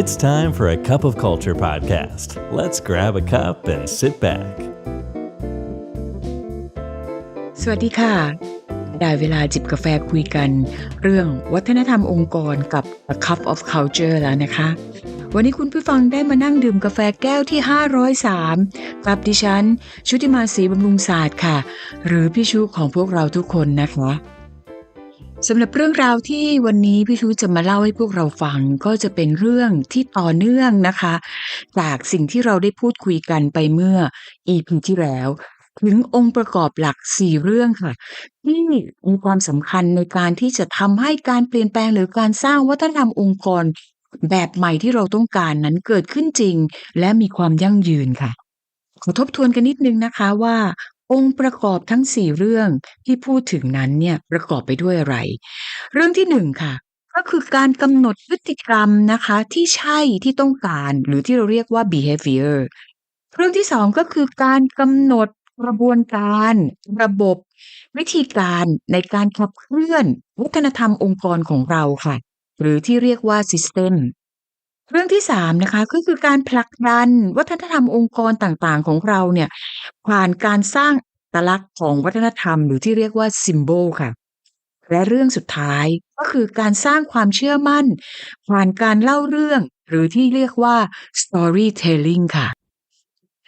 It's time for a cup of culture podcast. Let's grab a cup and sit back. สวัสดีค่ะ ได้เวลาจิบกาแฟคุยกัน เรื่องวัฒนธรรมองค์กรกับ A Cup of Culture แล้วนะคะ วันนี้คุณผู้ฟังได้มานั่งดื่มกาแฟแก้วที่ 503 กับดิฉัน ชุติมาศรีบำรุงศาสตร์ค่ะ หรือพี่ชูของพวกเราทุกคนนะคะ สำหรับเรื่องราวที่วันนี้พี่ชูจะมาเล่าให้พวกเราฟังก็จะเป็นเรื่องที่ต่อเนื่องนะคะ จากสิ่งที่เราได้พูดคุยกันไปเมื่อ EP ที่แล้วถึงองค์ประกอบหลัก4เรื่องค่ะ ที่มีความสำคัญในการที่จะทำให้การเปลี่ยนแปลงหรือการสร้างวัฒนธรรมองค์กร แบบใหม่ที่เราต้องการนั้นเกิดขึ้นจริง และมีความยั่งยืนค่ะ ขอทบทวนกันนิดนึงนะคะว่า องค์ประกอบทั้ง4เรื่องที่พูดถึงนั้นเนี่ยประกอบไปด้วยอะไร เรื่องที่1ค่ะ ก็คือการกำหนดพฤติกรรมนะคะที่ใช่ที่ต้องการหรือที่เราเรียกว่า behavior เรื่องที่2ก็คือการกำหนดกระบวนการ ระบบ วิธีการในการขับเคลื่อนวัฒนธรรมองค์กรของเราค่ะ หรือที่เรียกว่า system เรื่องที่ 3 นะคะ ก็คือการผลักดันวัฒนธรรมองค์กรต่างๆ ของเราเนี่ย ผ่านการสร้างตลักษณ์ของวัฒนธรรมหรือที่เรียกว่า symbol ค่ะ และเรื่องสุดท้ายก็คือการสร้างความเชื่อมั่น ผ่านการเล่าเรื่อง หรือที่เรียกว่า storytelling ค่ะ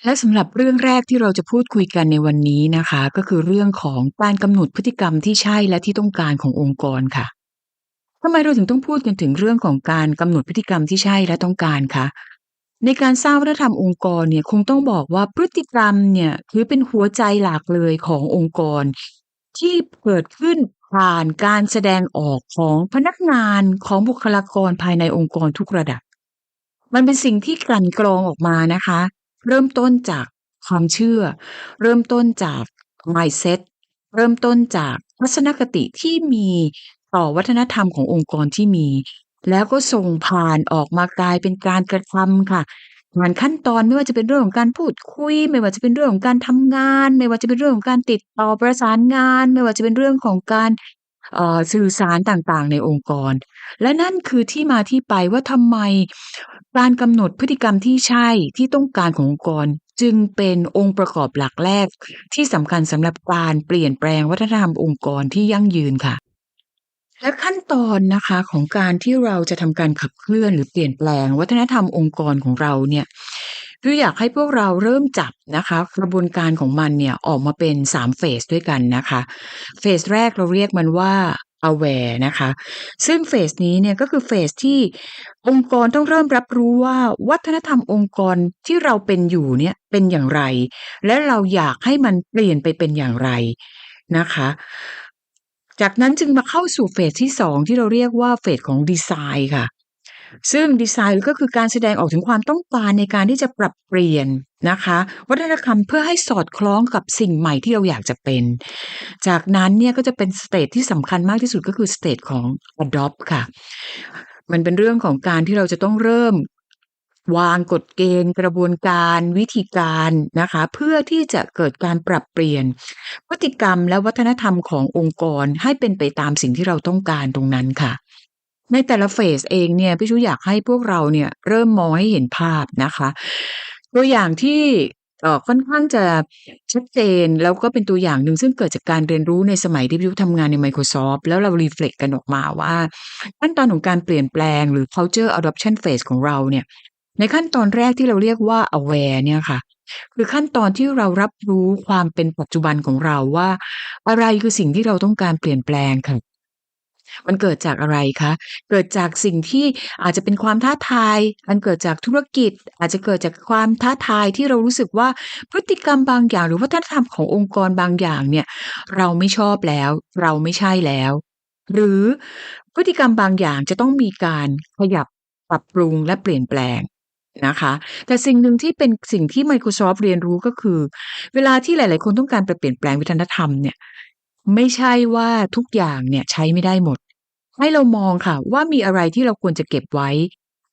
และสำหรับเรื่องแรกที่เราจะพูดคุยกันในวันนี้นะคะ ก็คือเรื่องของการกำหนดพฤติกรรมที่ใช่และที่ต้องการขององค์กรค่ะ ทำไมเราถึงต้องพูดกันถึงเรื่องของการกำหนดพฤติกรรมที่ใช่และต้องการคะในการสร้างวัฒนธรรมองค์กรเนี่ยคงต้องบอกว่าพฤติกรรมเนี่ยถือเป็นหัวใจหลักเลยขององค์กร ที่เกิดขึ้นผ่านการแสดงออกของพนักงานของบุคลากรภายในองค์กรทุกระดับ มันเป็นสิ่งที่กลั่นกรองออกมานะคะ เริ่มต้นจากความเชื่อ เริ่มต้นจาก mindset เริ่มต้นจากทัศนคติที่มี ต่อวัฒนธรรมขององค์กรที่มี แล้วก็ส่งผ่านออกมากลายเป็นการกระทำค่ะ ผ่านขั้นตอนไม่ว่าจะเป็นเรื่องของการพูดคุย ไม่ว่าจะเป็นเรื่องของการทำงาน ไม่ว่าจะเป็นเรื่องของการติดต่อประสานงาน ไม่ว่าจะเป็นเรื่องของการสื่อสารต่างๆ ในองค์กร และนั่นคือที่มาที่ไปว่าทำไมการกำหนดพฤติกรรมที่ใช่ที่ต้องการขององค์กร จึงเป็นองค์ประกอบหลักแรก ที่สำคัญสำหรับการเปลี่ยนแปลงวัฒนธรรมองค์กรที่ยั่งยืนค่ะ และขั้นตอนนะคะของการที่เราจะทำการขับเคลื่อนหรือเปลี่ยนแปลง วัฒนธรรมองค์กรของเราเนี่ยคืออยากให้พวกเราเริ่มจับนะคะกระบวนการของมันเนี่ยออกมาเป็น3เฟสด้วยกันนะคะเฟสแรกเราเรียกมันว่า aware นะคะ ซึ่งเฟสนี้เนี่ยก็คือเฟสที่องค์กรต้องเริ่มรับรู้ว่าวัฒนธรรมองค์กรที่เราเป็นอยู่เนี่ยเป็นอย่างไร และเราอยากให้มันเปลี่ยนไปเป็นอย่างไรนะคะ จากนั้นจึงมาเข้าสู่เฟสที่2ที่เราเรียกว่าเฟสของดีไซน์ค่ะ ซึ่งดีไซน์ก็คือการแสดงออกถึงความต้องการในการที่จะปรับเปลี่ยนนะคะ วัฒนธรรมเพื่อให้สอดคล้องกับสิ่งใหม่ที่เราอยากจะเป็น จากนั้นเนี่ยก็จะเป็นสเตจที่สำคัญมากที่สุดก็คือสเตจของ adopt ค่ะมันเป็นเรื่องของการที่เราจะต้องเริ่ม วางกฎเกณฑ์กระบวนการวิธีการนะคะ เพื่อที่จะเกิดการปรับเปลี่ยน พฤติกรรมและวัฒนธรรมขององค์กรให้เป็นไปตามสิ่งที่เราต้องการตรงนั้นค่ะ ในแต่ละเฟสเองเนี่ยพี่ชูอยากให้พวกเราเนี่ยเริ่มมองให้เห็นภาพนะคะตัวอย่างที่ค่อนข้างจะชัดเจนแล้วก็เป็นตัวอย่างหนึ่งซึ่งเกิดจากการเรียนรู้ในสมัยที่พี่ชูทำงานใน Microsoft แล้วเรา reflect กันออกมาว่าขั้นตอนของการเปลี่ยนแปลงหรือ culture adoption phase ของเราเนี่ย ในขั้นตอนแรกที่เราเรียกว่า aware เนี่ยค่ะ คือขั้นตอนที่เรารับรู้ความเป็นปัจจุบันของเราว่า อะไรคือสิ่งที่เราต้องการเปลี่ยนแปลงค่ะ มันเกิดจากอะไรคะ เกิดจากสิ่งที่อาจจะเป็นความท้าทายมันเกิดจากธุรกิจ อาจจะเกิดจากความท้าทายที่เรารู้สึกว่าพฤติกรรมบางอย่าง หรือวัฒนธรรมขององค์กรบางอย่างเนี่ย เราไม่ชอบแล้ว เราไม่ใช่แล้ว หรือพฤติกรรมบางอย่างจะต้องมีการขยับปรับปรุงและเปลี่ยนแปลง นะคะ แต่สิ่งหนึ่งที่เป็นสิ่งที่ Microsoft เรียนรู้ก็คือ เวลาที่หลาย ๆ คนต้องการไปเปลี่ยนแปลงวัฒนธรรมเนี่ย ไม่ใช่ว่าทุกอย่างเนี่ยใช้ไม่ได้หมด ให้เรามองค่ะ ว่ามีอะไรที่เราควรจะเก็บไว้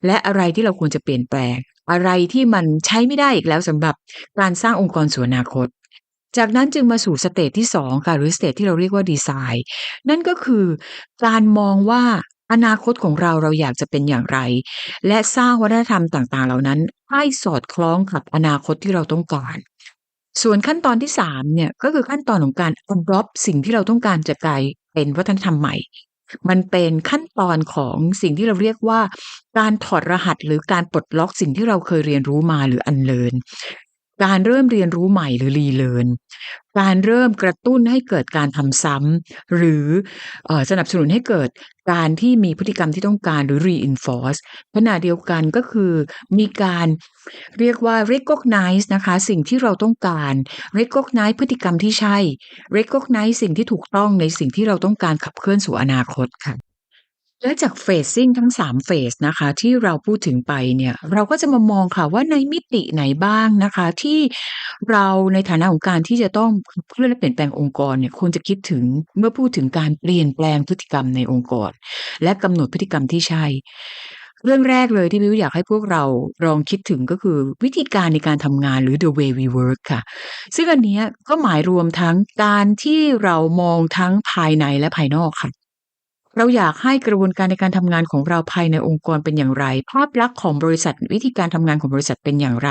และอะไรที่เราควรจะเปลี่ยนแปลง อะไรที่มันใช้ไม่ได้อีกแล้วสำหรับการสร้างองค์กรสู่อนาคต จากนั้นจึงมาสู่สเตจที่2ค่ะหรือสเตจที่เราเรียกว่าดีไซน์นั่นก็คือการมองว่า อนาคตของเราเราอยากจะเป็นอย่างไร และสร้างวัฒนธรรมต่างๆ เหล่านั้น ให้สอดคล้องกับอนาคตที่เราต้องการส่วนขั้นตอนที่สามเนี่ยก็คือขั้นตอนของการ adopt สิ่งที่เราต้องการจะกลายเป็นวัฒนธรรมใหม่ มันเป็นขั้นตอนของสิ่งที่เราเรียกว่า การถอดรหัสหรือการปลดล็อกสิ่งที่เราเคยเรียนรู้มาหรืออันเลิน การเริ่มเรียนรู้ใหม่หรือรีเลิร์นการเริ่มกระตุ้นให้เกิดการทำซ้ำหรือเออสนับสนุนให้เกิดการที่มีพฤติกรรมที่ต้องการหรือ reinforce ขณะเดียวกันก็คือมีการเรียกว่า recognize นะคะสิ่งที่เราต้องการ recognize พฤติกรรมที่ใช่ recognize สิ่งที่ถูกต้องในสิ่งที่เราต้องการขับเคลื่อนสู่อนาคตค่ะ และจากเฟสซิ่งทั้ง 3 เฟสนะคะ ที่เราพูดถึงไปเนี่ยเราก็จะมามองค่ะว่าในมิติไหนบ้างนะคะ ที่เราในฐานะของการที่จะต้องเพื่อและเปลี่ยนแปลงองค์กรเนี่ยควรจะคิดถึงเมื่อพูดถึงการเปลี่ยนแปลงพฤติกรรมในองค์กร และกำหนดพฤติกรรมที่ใช่เรื่องแรกเลยที่บิวอยากให้พวกเราลองคิดถึงก็คือวิธีการในการทำงานหรือ the way we work ค่ะ ซึ่งอันนี้ก็หมายรวมทั้งการที่เรามองทั้งภายในและภายนอกค่ะ เราอยากให้กระบวนการในการทำงานของเราภายในองค์กรเป็นอย่างไร ภาพลักษณ์ของบริษัทวิธีการทำงานของบริษัทเป็นอย่างไร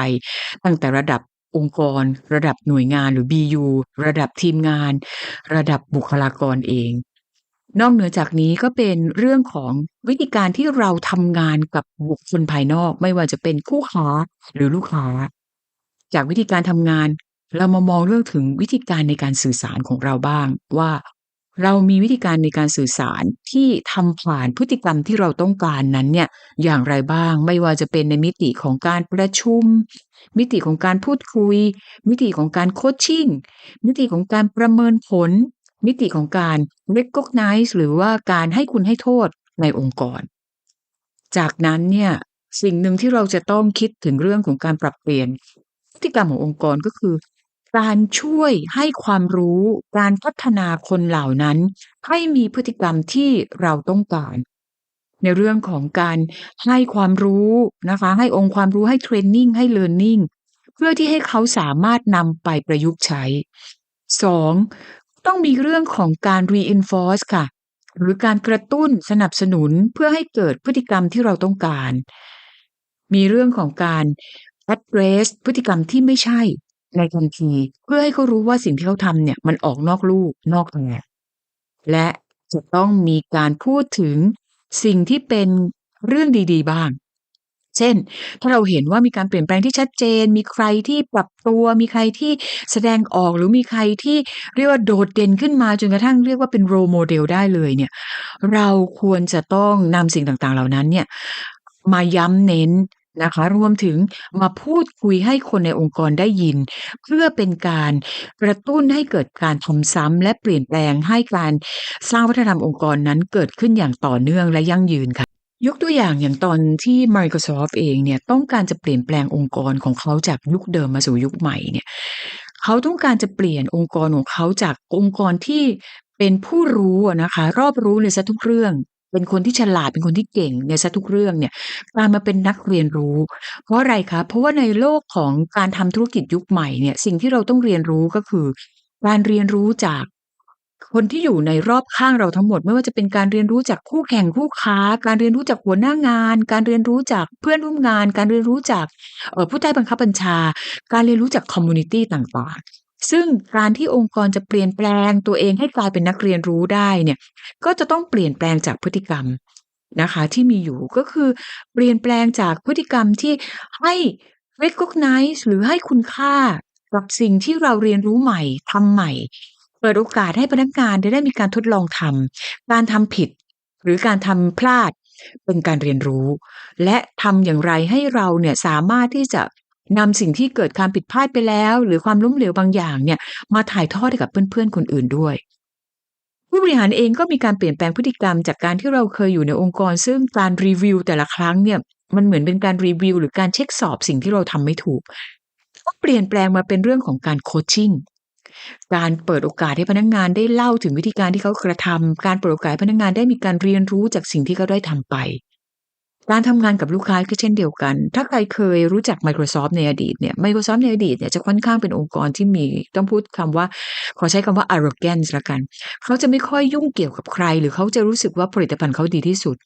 ตั้งแต่ระดับองค์กร ระดับหน่วยงานหรือ BU ระดับทีมงาน ระดับบุคลากรเอง นอกเหนือจากนี้ก็เป็นเรื่องของวิธีการที่เราทำงานกับบุคคลภายนอก ไม่ว่าจะเป็นคู่ค้าหรือลูกค้า จากวิธีการทำงาน เรามามองเรื่องถึงวิธีการในการสื่อสารของเราบ้าง ว่า เรามีวิธีการในการสื่อสารที่ทำผ่านพฤติกรรมที่เราต้องการนั้นเนี่ยอย่างไรบ้าง ไม่ว่าจะเป็นในมิติของการประชุม มิติของการพูดคุย มิติของการโคชชิ่ง มิติของการประเมินผล มิติของการ recognize หรือว่าการให้คุณให้โทษในองค์กร จากนั้นเนี่ยสิ่งหนึ่งที่เราจะต้องคิดถึงเรื่องของการปรับเปลี่ยนพฤติกรรมขององค์กรก็คือ การช่วยให้ความรู้การพัฒนาคนเหล่านั้น ให้มีพฤติกรรมที่เราต้องการ ในเรื่องของการให้ความรู้นะคะ ให้องค์ความรู้ให้เทรนนิ่งให้ learning เพื่อที่ให้เขาสามารถนำไปประยุกต์ใช้ 2. ต้องมีเรื่องของการ reinforce ค่ะ หรือการกระตุ้นสนับสนุนเพื่อให้เกิดพฤติกรรมที่เราต้องการ มีเรื่องของการ address พฤติกรรมที่ไม่ใช่ ในทันทีเพื่อให้เขารู้ว่าสิ่งที่เขาทำเนี่ยมันออกนอกลู่นอกแนวและจะต้องมีการพูดถึงสิ่งที่เป็นเรื่องดี ๆ บ้าง เช่น ถ้าเราเห็นว่ามีการเปลี่ยนแปลงที่ชัดเจน มีใครที่ปรับตัว มีใครที่แสดงออกหรือมีใครที่เรียกว่าโดดเด่นขึ้นมาจนกระทั่งเรียกว่าเป็น role model ได้เลยเนี่ย เราควรจะต้องนำสิ่งต่างๆ เหล่านั้นเนี่ยมาย้ำเน้น นะคะ รวมถึงมาพูดคุยให้คนในองค์กรได้ยิน เพื่อเป็นการกระตุ้นให้เกิดการทำซ้ำและเปลี่ยนแปลงให้การสร้างวัฒนธรรมองค์กรนั้นเกิดขึ้นอย่างต่อเนื่องและยั่งยืนค่ะ ยกตัวอย่างอย่างตอนที่ Microsoft เองเนี่ยต้องการจะเปลี่ยนแปลงองค์กรของเขาจากยุคเดิมมาสู่ยุคใหม่เนี่ยเขาต้องการจะเปลี่ยนองค์กรของเขาจากองค์กรที่เป็นผู้รู้นะคะ รอบรู้ในซะทุกเรื่อง เป็นคนที่ฉลาดเป็นคนที่เก่งในซะทุกเรื่องเนี่ยกลายมาเป็นนักเรียนรู้ เพราะอะไรคะเพราะว่าในโลกของการทำธุรกิจยุคใหม่เนี่ย สิ่งที่เราต้องเรียนรู้ก็คือ การเรียนรู้จากคนที่อยู่ในรอบข้างเราทั้งหมด ไม่ว่าจะเป็นการเรียนรู้จากคู่แข่งคู่ค้า การเรียนรู้จากหัวหน้างาน การเรียนรู้จากเพื่อนร่วมงาน การเรียนรู้จากผู้ใต้บังคับบัญชา การเรียนรู้จากคอมมูนิตี้ต่างๆ ซึ่งการที่องค์กรจะเปลี่ยนแปลงตัวเองให้กลายเป็นนักเรียนรู้ได้เนี่ย ก็จะต้องเปลี่ยนแปลงจากพฤติกรรมนะคะ ที่มีอยู่ก็คือเปลี่ยนแปลงจากพฤติกรรมที่ให้ recognize หรือให้คุณค่ากับสิ่งที่เราเรียนรู้ใหม่ทำใหม่ เปิดโอกาสให้พนักงานได้ได้มีการทดลองทำการทำผิด หรือการทำพลาดเป็นการเรียนรู้ และทำอย่างไรให้เราเนี่ยสามารถที่จะ นำสิ่งที่เกิดการผิดพลาดไปแล้ว หรือความล้มเหลวบางอย่างเนี่ย มาถ่ายทอดให้กับเพื่อนๆคนอื่นด้วย ผู้บริหารเองก็มีการเปลี่ยนแปลงพฤติกรรมจากการที่เราเคยอยู่ในองค์กร ซึ่งการรีวิวแต่ละครั้งเนี่ยมันเหมือนเป็นการรีวิวหรือการเช็คสอบสิ่งที่เราทำไม่ถูกก็เปลี่ยนแปลงมาเป็นเรื่องของการโคชชิ่งการเปิดโอกาสให้พนักงานได้เล่าถึงวิธีการที่เขากระทำการเปิดโอกาสให้พนักงานได้มีการเรียนรู้จากสิ่งที่เขาได้ทำไป การทำงานกับลูกค้าก็เช่นเดียวกัน ถ้าใครเคยรู้จัก Microsoft ในอดีตเนี่ย Microsoft ในอดีตเนี่ยจะค่อนข้างเป็นองค์กรที่มีต้องพูดคำว่า ขอใช้คำว่า arrogance ละกัน เขาจะไม่ค่อยยุ่งเกี่ยวกับใคร หรือเขาจะรู้สึกว่าผลิตภัณฑ์เขาดีที่สุด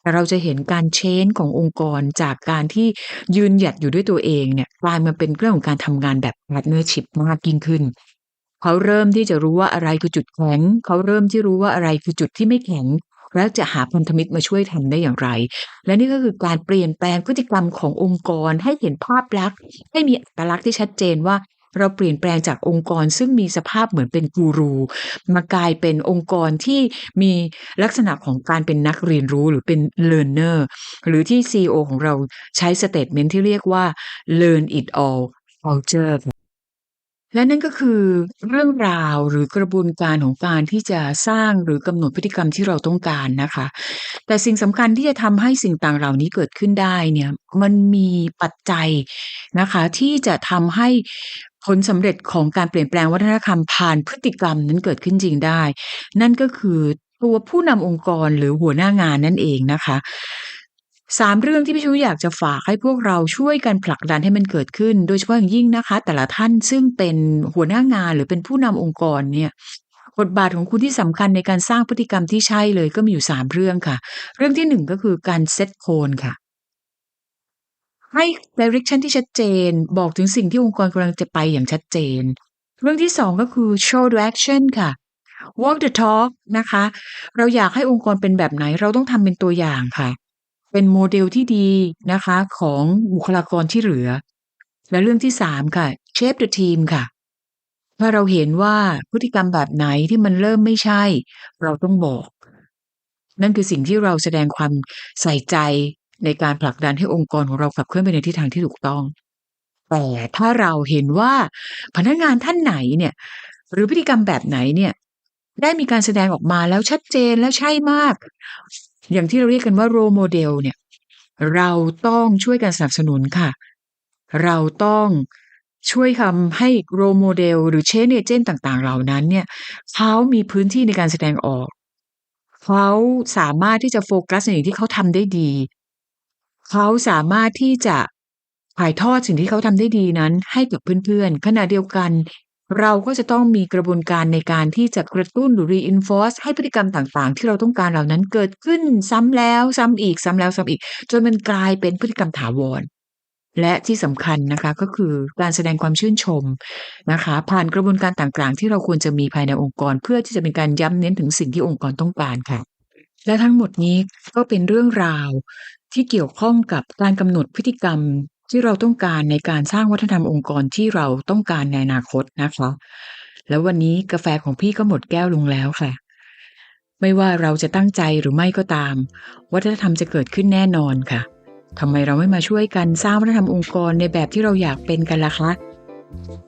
แต่เราจะเห็นการเชนขององค์กรจากการที่ยืนหยัดอยู่ด้วยตัวเองเนี่ยกลายมาเป็นเรื่องของการทำงานแบบพาร์ทเนอร์ชิพมากยิ่งขึ้นเขาเริ่มที่จะรู้ว่าอะไรคือจุดแข็ง เขาเริ่มที่รู้ว่าอะไรคือจุดที่ไม่แข็ง แล้วจะหาพันธมิตรมาช่วยทำได้อย่างไร และนี่ก็คือการเปลี่ยนแปลงพฤติกรรมขององค์กรให้เห็นภาพลักษณ์ ให้มีอัตลักษณ์ที่ชัดเจนว่าเราเปลี่ยนแปลงจากองค์กรซึ่งมีสภาพเหมือนเป็นกูรู มากลายเป็นองค์กรที่มีลักษณะของการเป็นนักเรียนรู้หรือเป็น learner หรือที่ CEO ของเราใช้สเต t เมนที่เรียกว่า learn it all culture และนั่นก็คือเรื่องราวหรือกระบวนการของการที่จะสร้างหรือกำหนดพฤติกรรมที่เราต้องการนะคะ แต่สิ่งสำคัญที่จะทำให้สิ่งต่างเหล่านี้เกิดขึ้นได้เนี่ยมันมีปัจจัยนะคะที่จะทำให้ผลสำเร็จของการเปลี่ยนแปลงวัฒนธรรมผ่านพฤติกรรมนั้นเกิดขึ้นจริงได้ นั่นก็คือตัวผู้นำองค์กรหรือหัวหน้างานนั่นเองนะคะ สามเรื่องที่พี่ชูอยากจะฝากให้พวกเราช่วยกันผลักดันให้มันเกิดขึ้น โดยเฉพาะอย่างยิ่งนะคะ แต่ละท่านซึ่งเป็นหัวหน้างานหรือเป็นผู้นำองค์กรเนี่ยบทบาทของคุณที่สำคัญในการสร้างพฤติกรรมที่ใช่เลยก็มีอยู่สามเรื่องค่ะ เรื่องที่หนึ่งก็คือการเซตโคนค่ะ ให้ direction ที่ชัดเจน บอกถึงสิ่งที่องค์กรกำลังจะไปอย่างชัดเจน เรื่องที่สองก็คือ show the action ค่ะ walk the talk นะคะ เราอยากให้องค์กรเป็นแบบไหน เราต้องทำเป็นตัวอย่างค่ะ เป็นโมเดลที่ดีนะคะ ของบุคลากรที่เหลือ และเรื่องที่สามค่ะ shape the team ค่ะถ้าเราเห็นว่าพฤติกรรมแบบไหนที่มันเริ่มไม่ใช่ เราต้องบอก นั่นคือสิ่งที่เราแสดงความใส่ใจในการผลักดันให้องค์กรของเราขับเคลื่อนไปในทิศทางที่ถูกต้อง แต่ถ้าเราเห็นว่าพนักงานท่านไหนเนี่ย หรือพฤติกรรมแบบไหนเนี่ย ได้มีการแสดงออกมาแล้วชัดเจนแล้วใช่มาก อย่างที่เราเรียกกันว่าโรโมเดลเนี่ย เราต้องช่วยกันสนับสนุนค่ะ เราต้องช่วยทำให้โรโมเดลหรือเชนเอเจนต์ต่าง ๆ เหล่านั้นเนี่ยเขามีพื้นที่ในการแสดงออก เขาสามารถที่จะโฟกัสในสิ่งที่เขาทำได้ดี เขาสามารถที่จะถ่ายทอดสิ่งที่เขาทำได้ดีนั้นให้กับเพื่อนๆขณะเดียวกัน เราก็จะต้องมีกระบวนการในการที่จะกระตุ้นหรือ reinforce ให้พฤติกรรมต่างๆ ที่เราต้องการเหล่านั้นเกิดขึ้นซ้ำแล้วซ้ำอีกซ้ำแล้วซ้ำอีก จนมันกลายเป็นพฤติกรรมถาวร และที่สำคัญนะคะก็คือการแสดงความชื่นชมนะคะ ผ่านกระบวนการต่างๆ ที่เราควรจะมีภายในองค์กร เพื่อที่จะเป็นการย้ำเน้นถึงสิ่งที่องค์กรต้องการค่ะ และทั้งหมดนี้ก็เป็นเรื่องราวที่เกี่ยวข้องกับการกำหนดพฤติกรรม ที่เราต้องการในการสร้างวัฒนธรรมองค์กรที่เราต้องการในอนาคตนะคะ แล้ววันนี้กาแฟของพี่ก็หมดแก้วลงแล้วค่ะ ไม่ว่าเราจะตั้งใจหรือไม่ก็ตาม วัฒนธรรมจะเกิดขึ้นแน่นอนค่ะทำไมเราไม่มาช่วยกันสร้างวัฒนธรรมองค์กรในแบบที่เราอยากเป็นกันล่ะคะ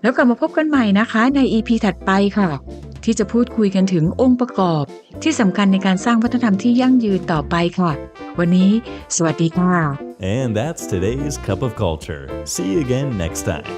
แล้วกลับมาพบกันใหม่นะคะ ใน EP ถัดไปค่ะ ที่จะพูดคุยกันถึงองค์ประกอบ ที่สำคัญในการสร้างวัฒนธรรมที่ยั่งยืนต่อไปค่ะ วันนี้ สวัสดีค่ะ And that's today's Cup of Culture. See you again next time.